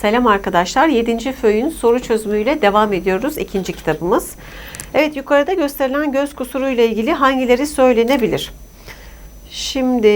Selam arkadaşlar. 7. föyün soru çözümüyle devam ediyoruz. ikinci kitabımız. Evet yukarıda gösterilen göz kusuru ile ilgili hangileri söylenebilir? Şimdi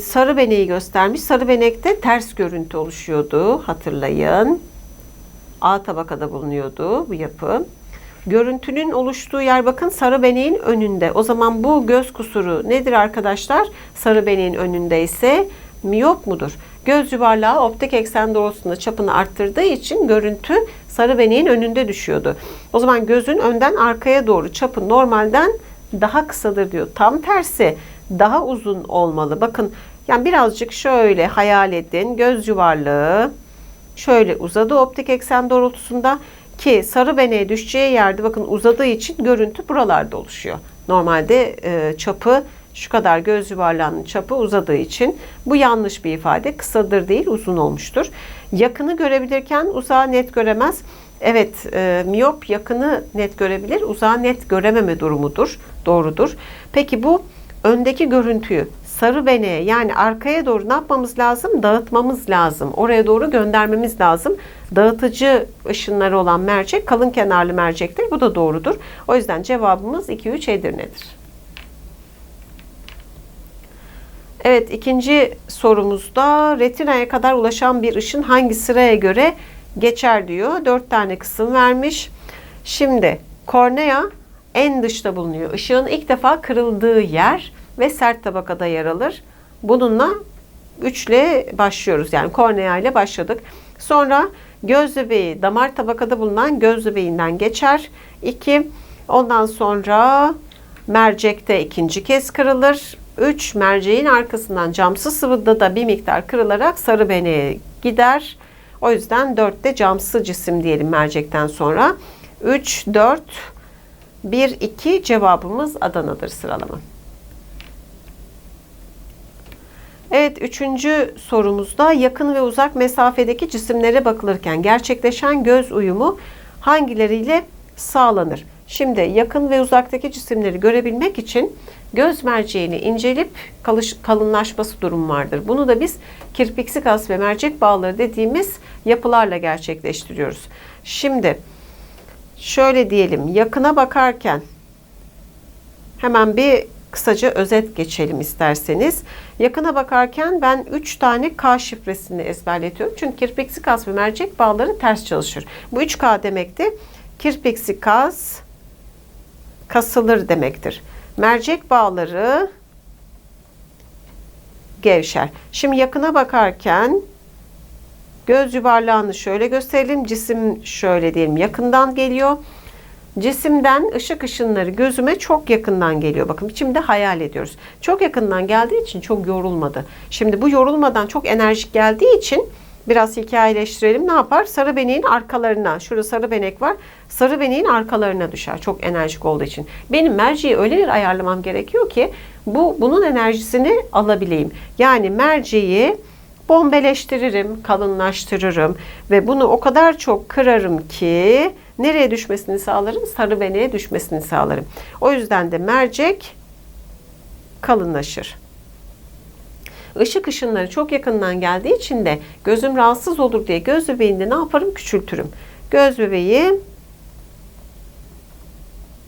sarı beneği göstermiş. Sarı benekte ters görüntü oluşuyordu. Hatırlayın. A tabakada bulunuyordu bu yapı. Görüntünün oluştuğu yer bakın sarı beneğin önünde. O zaman bu göz kusuru nedir arkadaşlar? Sarı beneğin önünde ise miyop mudur? Göz yuvarlağı optik eksen doğrultusunda çapını arttırdığı için görüntü sarı beneğin önünde düşüyordu. O zaman gözün önden arkaya doğru çapı normalden daha kısadır diyor. Tam tersi daha uzun olmalı. Bakın yani birazcık şöyle hayal edin. Göz yuvarlığı şöyle uzadı optik eksen doğrultusunda ki sarı beneğe düşeceği yerde bakın uzadığı için görüntü buralarda oluşuyor. Normalde e, çapı şu kadar göz yuvarlağının çapı uzadığı için bu yanlış bir ifade. Kısadır değil uzun olmuştur. Yakını görebilirken uzağı net göremez. Evet e, miyop yakını net görebilir uzağı net görememe durumudur. Doğrudur. Peki bu öndeki görüntüyü sarı beneğe yani arkaya doğru ne yapmamız lazım? Dağıtmamız lazım. Oraya doğru göndermemiz lazım. Dağıtıcı ışınları olan mercek kalın kenarlı mercektir. Bu da doğrudur. O yüzden cevabımız 2-3 Edirne'dir. Evet ikinci sorumuzda retinaya kadar ulaşan bir ışın hangi sıraya göre geçer diyor. Dört tane kısım vermiş. Şimdi kornea en dışta bulunuyor. Işığın ilk defa kırıldığı yer ve sert tabakada yer alır. Bununla 3 ile başlıyoruz. Yani kornea ile başladık. Sonra göz bebeği damar tabakada bulunan göz bebeğinden geçer. 2. Ondan sonra mercekte ikinci kez kırılır. 3 merceğin arkasından camsız sıvıda da bir miktar kırılarak sarı beneğe gider. O yüzden 4'te camsız cisim diyelim mercekten sonra. 3, 4, 1, 2 cevabımız Adana'dır sıralama. Evet, üçüncü sorumuzda yakın ve uzak mesafedeki cisimlere bakılırken gerçekleşen göz uyumu hangileriyle sağlanır? Şimdi yakın ve uzaktaki cisimleri görebilmek için göz merceğini incelip kalınlaşması durum vardır. Bunu da biz kirpiksi kas ve mercek bağları dediğimiz yapılarla gerçekleştiriyoruz. Şimdi şöyle diyelim yakına bakarken hemen bir kısaca özet geçelim isterseniz. Yakına bakarken ben 3 tane K şifresini ezberletiyorum. Çünkü kirpiksi kas ve mercek bağları ters çalışır. Bu 3K demekti. Kirpiksi kas kasılır demektir. Mercek bağları gevşer. Şimdi yakına bakarken göz yuvarlağını şöyle gösterelim. Cisim şöyle diyelim yakından geliyor. Cisimden ışık ışınları gözüme çok yakından geliyor. Bakın biçimde hayal ediyoruz. Çok yakından geldiği için çok yorulmadı. Şimdi bu yorulmadan çok enerjik geldiği için biraz hikayeleştirelim. Ne yapar? Sarı beneğin arkalarına, şurada sarı benek var. Sarı beneğin arkalarına düşer. Çok enerjik olduğu için. Benim merceği öyle bir ayarlamam gerekiyor ki bu bunun enerjisini alabileyim. Yani merceği bombeleştiririm, kalınlaştırırım ve bunu o kadar çok kırarım ki nereye düşmesini sağlarım? Sarı beneğe düşmesini sağlarım. O yüzden de mercek kalınlaşır. Işık ışınları çok yakından geldiği için de gözüm rahatsız olur diye göz bebeğinde ne yaparım? Küçültürüm. Göz bebeği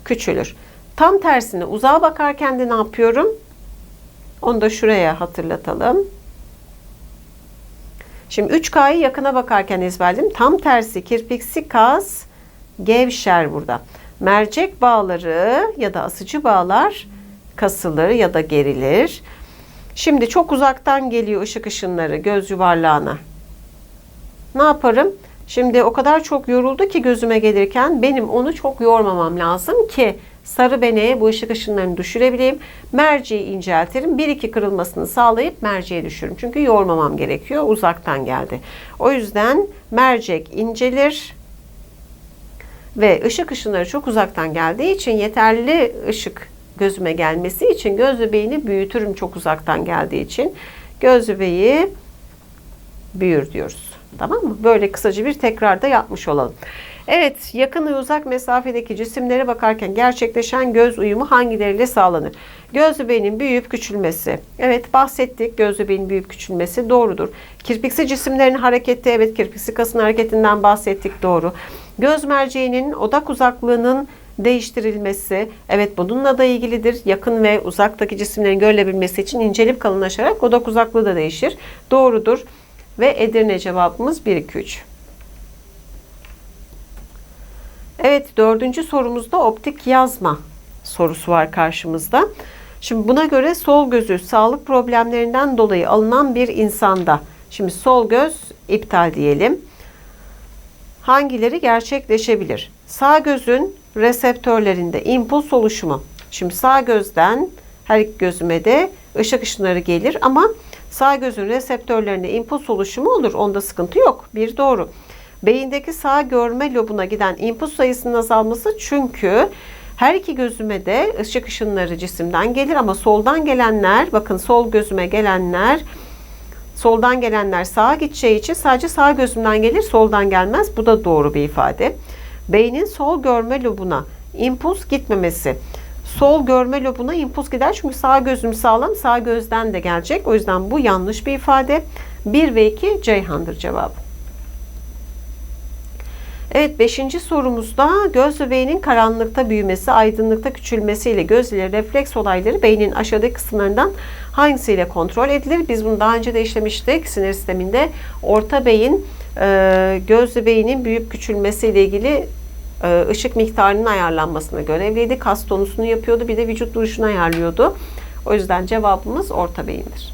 küçülür. Tam tersine uzağa bakarken de ne yapıyorum? Onu da şuraya hatırlatalım. Şimdi 3K'yı yakına bakarken ezberledim. Tam tersi kirpiksi kas gevşer burada. Mercek bağları ya da asıcı bağlar kasılır ya da gerilir. Şimdi çok uzaktan geliyor ışık ışınları göz yuvarlağına. Ne yaparım? Şimdi o kadar çok yoruldu ki gözüme gelirken benim onu çok yormamam lazım ki sarı beneğe bu ışık ışınlarını düşürebileyim. Merceği inceltirim. Bir iki kırılmasını sağlayıp merceğe düşürürüm. Çünkü yormamam gerekiyor. Uzaktan geldi. O yüzden mercek incelir ve ışık ışınları çok uzaktan geldiği için yeterli ışık gözüme gelmesi için göz bebeğini büyütürüm çok uzaktan geldiği için. Göz bebeği büyür diyoruz. Tamam mı? Böyle kısaca bir tekrarda yapmış olalım. Evet, yakın ve uzak mesafedeki cisimlere bakarken gerçekleşen göz uyumu hangileriyle sağlanır? Göz bebeğinin büyüyüp küçülmesi. Evet, bahsettik. Göz bebeğinin büyüyüp küçülmesi doğrudur. Kirpiksi cisimlerin hareketi, evet kirpiksi kasın hareketinden bahsettik doğru. Göz merceğinin odak uzaklığının değiştirilmesi, evet bununla da ilgilidir. Yakın ve uzaktaki cisimlerin görülebilmesi için incelip kalınlaşarak odak uzaklığı da değişir. Doğrudur. Ve Edirne cevabımız 1, 2, 3. Evet dördüncü sorumuzda optik yazma sorusu var karşımızda. Şimdi buna göre sol gözü sağlık problemlerinden dolayı alınan bir insanda, şimdi sol göz iptal diyelim. Hangileri gerçekleşebilir? Sağ gözün reseptörlerinde impuls oluşumu. Şimdi sağ gözden her iki gözüme de ışık ışınları gelir ama sağ gözün reseptörlerinde impuls oluşumu olur. Onda sıkıntı yok. Bir doğru. Beyindeki sağ görme lobuna giden impuls sayısının azalması çünkü her iki gözüme de ışık ışınları cisimden gelir ama soldan gelenler bakın sol gözüme gelenler soldan gelenler sağa gideceği için sadece sağ gözümden gelir soldan gelmez. Bu da doğru bir ifade. Beynin sol görme lobuna impuls gitmemesi. Sol görme lobuna impuls gider çünkü sağ gözüm sağlam sağ gözden de gelecek. O yüzden bu yanlış bir ifade. 1 ve 2 Ceyhan'dır cevabı. Evet 5. sorumuzda göz ve karanlıkta büyümesi, aydınlıkta küçülmesiyle göz ile refleks olayları beynin aşağıdaki kısımlarından hangisiyle kontrol edilir? Biz bunu daha önce de işlemiştik sinir sisteminde. Orta beyin göz ve beynin büyüyüp küçülmesiyle ilgili ışık miktarının ayarlanmasına görevliydi. Kas tonusunu yapıyordu bir de vücut duruşunu ayarlıyordu. O yüzden cevabımız orta beyindir.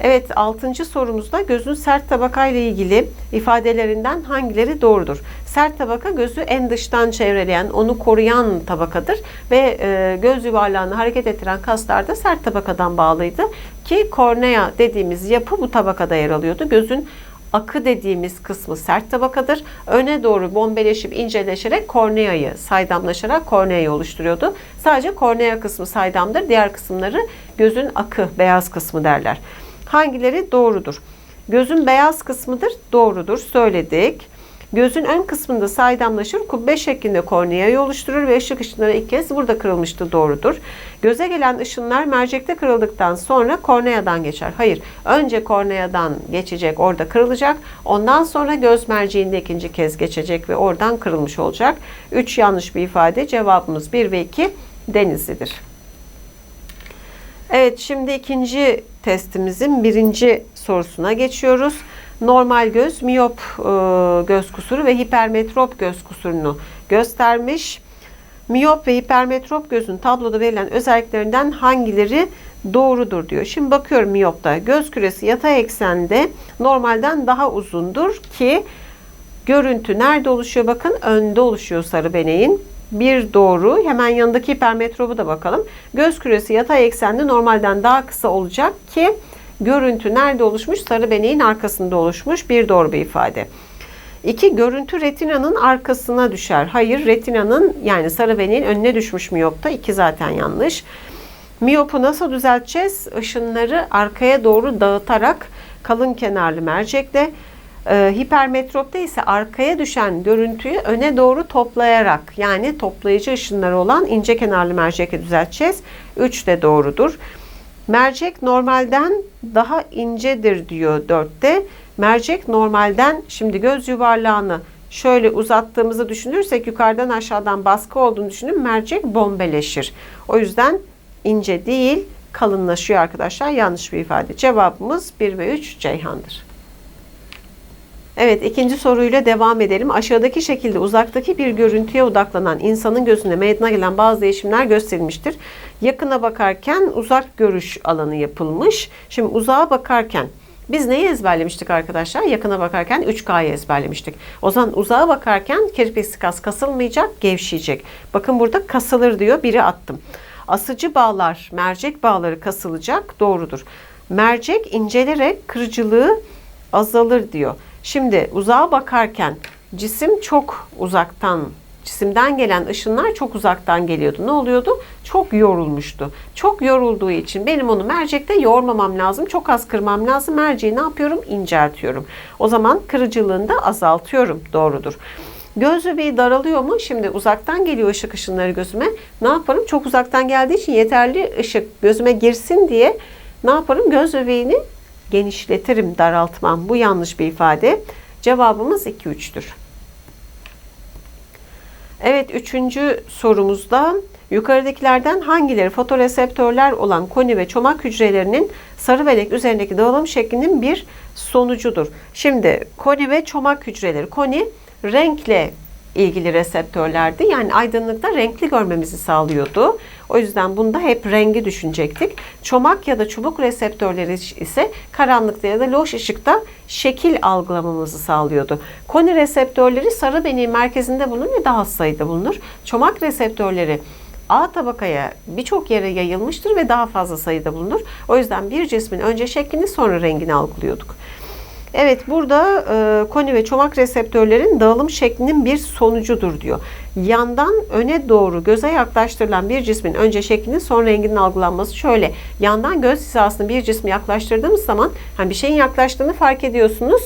Evet, altıncı sorumuzda gözün sert tabaka ile ilgili ifadelerinden hangileri doğrudur? Sert tabaka gözü en dıştan çevreleyen, onu koruyan tabakadır ve e, göz yuvarlağını hareket ettiren kaslar da sert tabakadan bağlıydı ki kornea dediğimiz yapı bu tabakada yer alıyordu. Gözün akı dediğimiz kısmı sert tabakadır. Öne doğru bombeleşip inceleşerek korneayı saydamlaşarak korneayı oluşturuyordu. Sadece kornea kısmı saydamdır. Diğer kısımları gözün akı, beyaz kısmı derler. Hangileri doğrudur? Gözün beyaz kısmıdır. Doğrudur. Söyledik. Gözün ön kısmında saydamlaşır, kubbe şeklinde korneayı oluşturur ve ışık ışınları ilk kez burada kırılmıştı. Doğrudur. Göze gelen ışınlar mercekte kırıldıktan sonra korneadan geçer. Hayır, önce korneadan geçecek, orada kırılacak. Ondan sonra göz merceğinde ikinci kez geçecek ve oradan kırılmış olacak. 3 yanlış bir ifade. Cevabımız 1 ve 2 Denizli'dir. Evet, şimdi ikinci testimizin birinci sorusuna geçiyoruz. Normal göz, miyop e, göz kusuru ve hipermetrop göz kusurunu göstermiş. Miyop ve hipermetrop gözün tabloda verilen özelliklerinden hangileri doğrudur diyor. Şimdi bakıyorum miyopta göz küresi yatay eksende normalden daha uzundur ki görüntü nerede oluşuyor? Bakın önde oluşuyor sarı beneğin. Bir doğru. Hemen yanındaki hipermetrobu da bakalım. Göz küresi yatay eksende normalden daha kısa olacak ki görüntü nerede oluşmuş? Sarı beneğin arkasında oluşmuş. Bir doğru bir ifade. İki, görüntü retinanın arkasına düşer. Hayır, retinanın yani sarı beneğin önüne düşmüş miyopta. İki zaten yanlış. Miyopu nasıl düzelteceğiz? Işınları arkaya doğru dağıtarak kalın kenarlı mercekle e, hipermetropta ise arkaya düşen görüntüyü öne doğru toplayarak yani toplayıcı ışınları olan ince kenarlı mercekle düzelteceğiz. 3 de doğrudur. Mercek normalden daha incedir diyor 4'te. Mercek normalden şimdi göz yuvarlağını şöyle uzattığımızı düşünürsek yukarıdan aşağıdan baskı olduğunu düşünün mercek bombeleşir. O yüzden ince değil kalınlaşıyor arkadaşlar. Yanlış bir ifade. Cevabımız 1 ve 3 Ceyhan'dır. Evet ikinci soruyla devam edelim. Aşağıdaki şekilde uzaktaki bir görüntüye odaklanan insanın gözünde meydana gelen bazı değişimler gösterilmiştir. Yakına bakarken uzak görüş alanı yapılmış. Şimdi uzağa bakarken biz neyi ezberlemiştik arkadaşlar? Yakına bakarken 3K'yı ezberlemiştik. O zaman uzağa bakarken kirpiksi kas kasılmayacak, gevşeyecek. Bakın burada kasılır diyor. Biri attım. Asıcı bağlar, mercek bağları kasılacak. Doğrudur. Mercek incelerek kırıcılığı azalır diyor. Şimdi uzağa bakarken cisim çok uzaktan cisimden gelen ışınlar çok uzaktan geliyordu. Ne oluyordu? Çok yorulmuştu. Çok yorulduğu için benim onu mercekte yormamam lazım. Çok az kırmam lazım. Merceği ne yapıyorum? İnceltiyorum. O zaman kırıcılığını da azaltıyorum. Doğrudur. Göz bebeği daralıyor mu? Şimdi uzaktan geliyor ışık ışınları gözüme. Ne yaparım? Çok uzaktan geldiği için yeterli ışık gözüme girsin diye ne yaparım? Göz bebeğini genişletirim, daraltmam. Bu yanlış bir ifade. Cevabımız 2-3'tür. Evet, üçüncü sorumuzda yukarıdakilerden hangileri fotoreseptörler olan koni ve çomak hücrelerinin sarı belek üzerindeki dağılım şeklinin bir sonucudur. Şimdi koni ve çomak hücreleri. Koni renkle ilgili reseptörlerdi. Yani aydınlıkta renkli görmemizi sağlıyordu. O yüzden bunda hep rengi düşünecektik. Çomak ya da çubuk reseptörleri ise karanlıkta ya da loş ışıkta şekil algılamamızı sağlıyordu. Koni reseptörleri sarı beneğin merkezinde bulunur ve daha az sayıda bulunur. Çomak reseptörleri A tabakaya birçok yere yayılmıştır ve daha fazla sayıda bulunur. O yüzden bir cismin önce şeklini sonra rengini algılıyorduk. Evet burada e, koni ve çomak reseptörlerin dağılım şeklinin bir sonucudur diyor. Yandan öne doğru göze yaklaştırılan bir cismin önce şeklinin sonra renginin algılanması şöyle. Yandan göz hizasını bir cismi yaklaştırdığımız zaman hani bir şeyin yaklaştığını fark ediyorsunuz.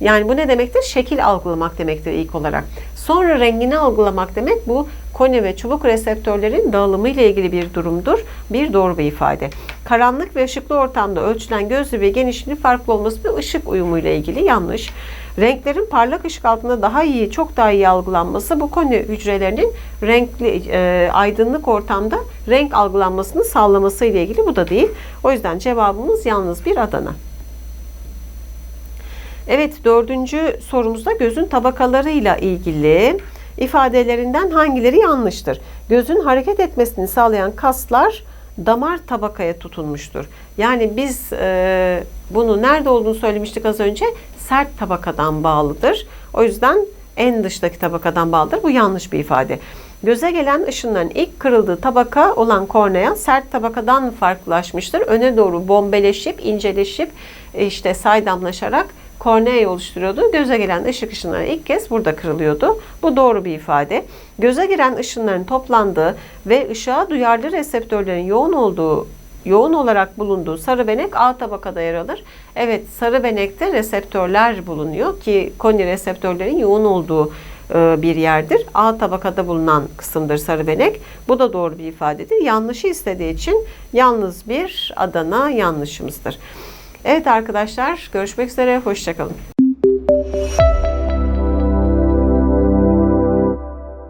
Yani bu ne demektir? Şekil algılamak demektir ilk olarak. Sonra rengini algılamak demek bu koni ve çubuk reseptörlerin dağılımı ile ilgili bir durumdur. Bir doğru bir ifade. Karanlık ve ışıklı ortamda ölçülen göz ve genişliğinin farklı olması bir ışık uyumu ile ilgili yanlış. Renklerin parlak ışık altında daha iyi, çok daha iyi algılanması bu koni hücrelerinin renkli, e, aydınlık ortamda renk algılanmasını sağlaması ile ilgili bu da değil. O yüzden cevabımız yalnız bir Adana. Evet dördüncü sorumuzda gözün tabakalarıyla ilgili ifadelerinden hangileri yanlıştır? Gözün hareket etmesini sağlayan kaslar damar tabakaya tutunmuştur. Yani biz e, bunu nerede olduğunu söylemiştik az önce sert tabakadan bağlıdır. O yüzden en dıştaki tabakadan bağlıdır. Bu yanlış bir ifade. Göze gelen ışınların ilk kırıldığı tabaka olan kornea sert tabakadan farklılaşmıştır. Öne doğru bombeleşip, inceleşip, işte saydamlaşarak korneayı oluşturuyordu. Göze gelen ışık ışınları ilk kez burada kırılıyordu. Bu doğru bir ifade. Göze giren ışınların toplandığı ve ışığa duyarlı reseptörlerin yoğun olduğu yoğun olarak bulunduğu sarı benek A tabakada yer alır. Evet sarı benekte reseptörler bulunuyor ki koni reseptörlerin yoğun olduğu e, bir yerdir. A tabakada bulunan kısımdır sarı benek. Bu da doğru bir ifadedir. Yanlışı istediği için yalnız bir Adana yanlışımızdır. Evet arkadaşlar görüşmek üzere. Hoşçakalın.